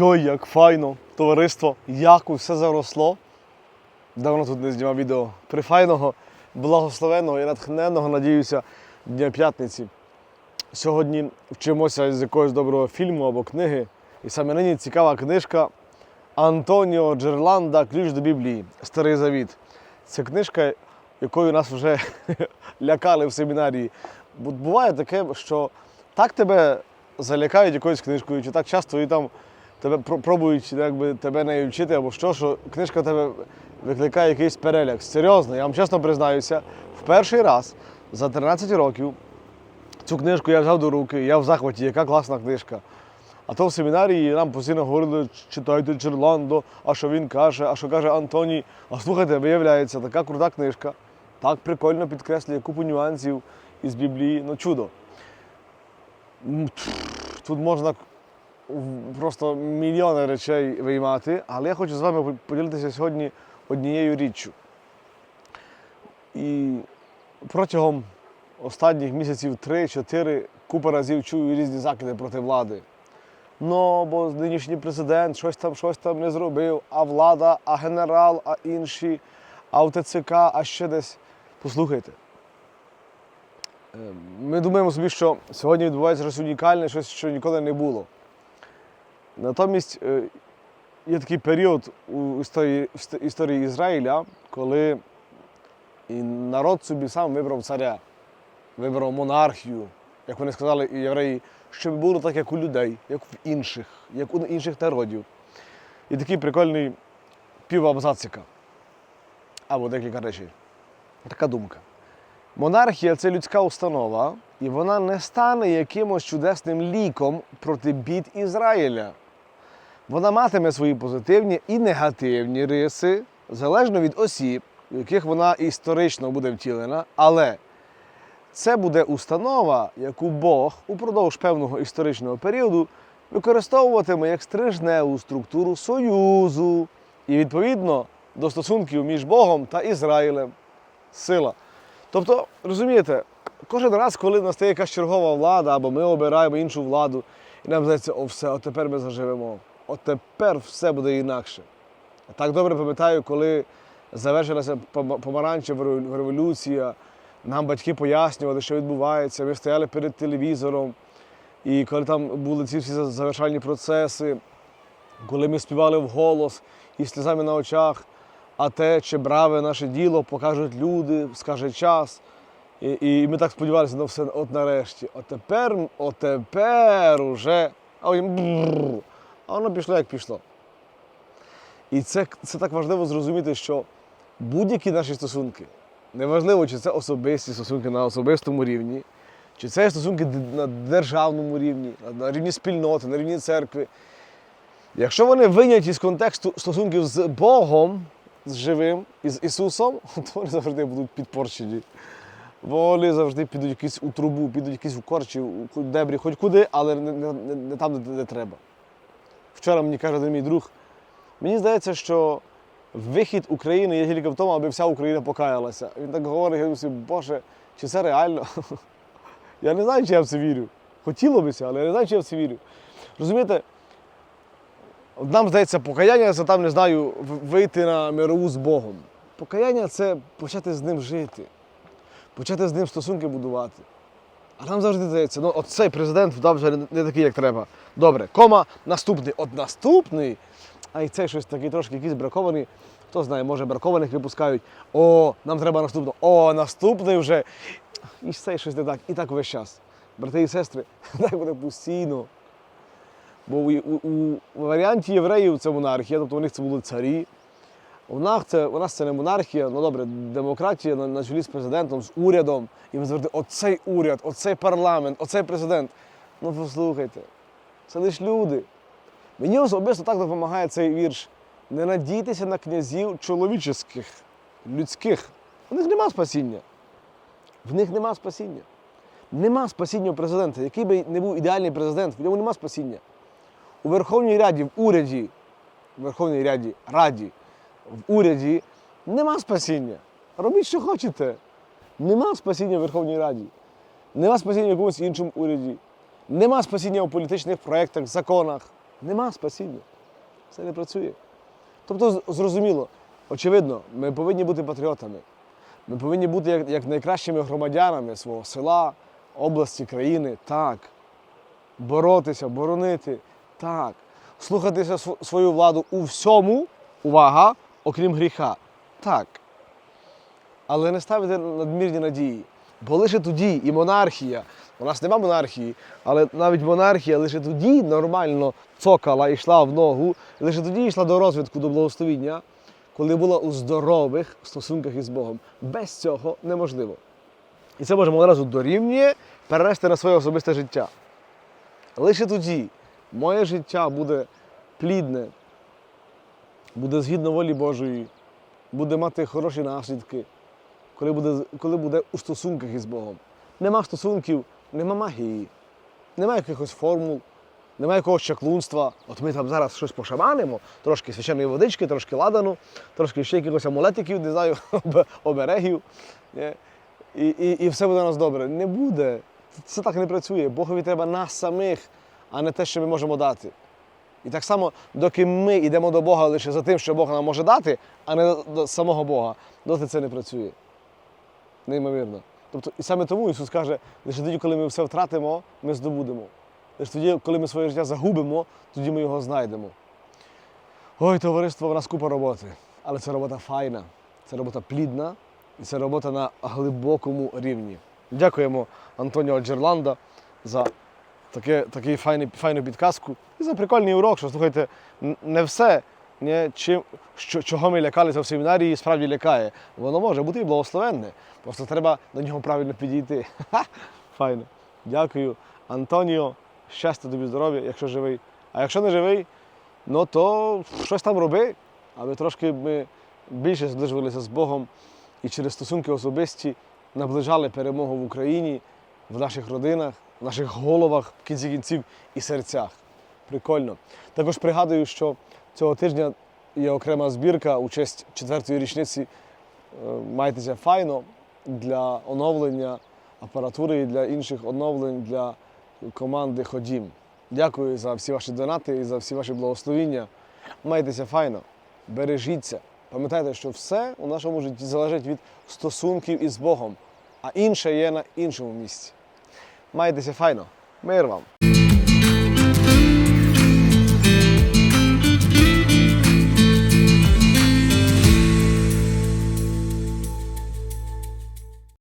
Ой-ой, як файно, товариство, як все заросло. Давно тут не знімав відео прифайного, благословенного і натхненного, надіюся, Дня п'ятниці. Сьогодні вчимося з якогось доброго фільму або книги. І саме нині цікава книжка Антоніо Джерланда Ключ до Біблії Старий Завіт. Це книжка, якою нас вже лякали в семінарії. Буває таке, що так тебе залякають якоюсь книжкою, чи так часто і там тебе про- пробують якби, тебе нею вчити, або що, що книжка тебе викликає якийсь переляк. Серйозно, я вам чесно признаюся, в перший раз за 13 років цю книжку я взяв до руки, я в захваті, яка класна книжка. А то в семінарії нам постійно говорили, читайте Джерландо, а що він каже, а що каже Антоній. А слухайте, виявляється, така крута книжка, так прикольно підкреслює купу нюансів із Біблії. Ну, чудо. Тут можна просто мільйони речей виймати, але я хочу з вами поділитися сьогодні однією річчю. І протягом останніх місяців 3-4 купа разів чую різні закиди проти влади. Ну, бо нинішній президент щось там, щось там не зробив, а влада, а генерал, а інші, а в ТЦК, а ще десь. Послухайте. Е, Ми думаємо собі, що сьогодні відбувається щось унікальне, щось, що ніколи не було. Натомість е, є такий період у історії, історії Ізраїля, коли і народ собі сам вибрав царя, вибрав монархію, як вони сказали і євреї, щоб було так, як у людей, як в інших, як у інших народів. І такий прикольний півабзацика. Або декілька речей. Така думка. Монархія це людська установа, і вона не стане якимось чудесним ліком проти бід Ізраїля. Вона матиме свої позитивні і негативні риси, залежно від осіб, в яких вона історично буде втілена, але це буде установа, яку Бог упродовж певного історичного періоду використовуватиме як стрижневу структуру союзу і відповідно до стосунків між Богом та Ізраїлем. Сила. Тобто, розумієте, кожен раз, коли настає якась чергова влада, або ми обираємо іншу владу, і нам здається, о, все, от тепер ми заживемо. От тепер все буде інакше. Так добре пам'ятаю, коли завершилася помаранчева революція, нам батьки пояснювали, що відбувається. Ми стояли перед телевізором, і коли там були ці всі завершальні процеси, коли ми співали вголос і сльозами на очах, а те, чи браве наше діло, покажуть люди, скаже час. І, і ми так сподівалися, ну все, от нарешті. От тепер, от уже. А. А воно пішло, як пішло. І це, це так важливо зрозуміти, що будь-які наші стосунки, неважливо, чи це особисті стосунки на особистому рівні, чи це стосунки на державному рівні, на- рівні спільноти, на рівні церкви. Якщо вони виняті з контексту стосунків з Богом, з живим, із Ісусом, то вони завжди будуть підпорчені. Вони завжди підуть якісь у трубу, підуть якісь у корчі, у дебрі, хоч куди, але не, не- не там, де, де треба. Вчора мені каже один мій друг, мені здається, що вихід України є тільки в тому, аби вся Україна покаялася. Він так говорить, я думаю, Боже, чи це реально? Я не знаю, чи я в це вірю. Хотіло бися, але я не знаю, чи я в це вірю. Розумієте, Нам здається, покаяння це там, не знаю, вийти на мирову з Богом. Покаяння це почати з ним жити, почати з ним стосунки будувати. А нам завжди здається, ну от цей президент вдав вже не, такий, як треба. Добре, кома, наступний. От наступний, а й цей щось такий трошки якийсь бракований. Хто знає, може бракованих випускають. О, нам треба наступного. О, наступний вже. І цей щось не так. І так весь час. Брати і сестри, так буде постійно. Бо у, у, у варіанті євреїв це монархія, тобто у них це були царі. У нас це, у нас це не монархія, ну добре, демократія на, на чолі з президентом, з урядом. І ми завжди оцей уряд, оцей парламент, оцей президент. Ну послухайте, це лише люди. Мені особисто так допомагає цей вірш. Не надійтеся на князів чоловічих, людських. У них нема спасіння. В них нема спасіння. Нема спасіння у президента. Який би не був ідеальний президент, в ньому нема спасіння. У Верховній Раді, в уряді, в Верховній Раді, Раді, в уряді нема спасіння. Робіть, що хочете. Нема спасіння в Верховній Раді. Нема спасіння в якомусь іншому уряді. Нема спасіння у політичних проєктах, законах. Нема спасіння. Це не працює. Тобто, зрозуміло, очевидно, ми повинні бути патріотами. Ми повинні бути як, як найкращими громадянами свого села, області, країни. Так. Боротися, боронити. Так. Слухатися св- свою владу у всьому, увага, окрім гріха. Так. Але не ставити надмірні надії. Бо лише тоді і монархія, у нас нема монархії, але навіть монархія лише тоді нормально цокала, і йшла в ногу, лише тоді йшла до розвитку, до благословіння, коли була у здорових стосунках із Богом. Без цього неможливо. І це можемо одразу дорівнює перенести на своє особисте життя. Лише тоді моє життя буде плідне, буде згідно волі Божої, буде мати хороші наслідки, коли буде, коли буде у стосунках із Богом. Нема стосунків, нема магії, нема якихось формул, нема якогось чаклунства. От ми там зараз щось пошаманимо, трошки священної водички, трошки ладану, трошки ще якихось амулетиків, не знаю, оберегів. І, і, і все буде у нас добре. Не буде. Це так не працює. Богові треба нас самих, а не те, що ми можемо дати. І так само, доки ми йдемо до Бога лише за тим, що Бог нам може дати, а не до- самого Бога, доти це не працює. Неймовірно. Тобто, і саме тому Ісус каже, лише тоді, коли ми все втратимо, ми здобудемо. Лише тоді, коли ми своє життя загубимо, тоді ми його знайдемо. Ой, товариство, у нас купа роботи. Але це робота файна, це робота плідна і це робота на глибокому рівні. Дякуємо Антоніо Джерланда за таке, такий файний, файну підказку і за прикольний урок, що слухайте, не все, не, чим, що, чого ми лякалися в семінарії, справді лякає. Воно може бути і благословенне. Просто треба до нього правильно підійти. Ха! Файно. Дякую. Антоніо, щастя тобі, здоров'я, якщо живий. А якщо не живий, ну то щось там роби, аби трошки ми більше зближувалися з Богом і через стосунки особисті наближали перемогу в Україні, в наших родинах, в наших головах, в кінці кінців і серцях. Прикольно. Також пригадую, що цього тижня є окрема збірка у честь четвертої річниці е, майтеся файно для оновлення апаратури і для інших оновлень для команди Ходім. Дякую за всі ваші донати і за всі ваші благословіння. Майтеся файно, бережіться. Пам'ятайте, що все у нашому житті залежить від стосунків із Богом, а інше є на іншому місці. Майтеся файно. Мир вам!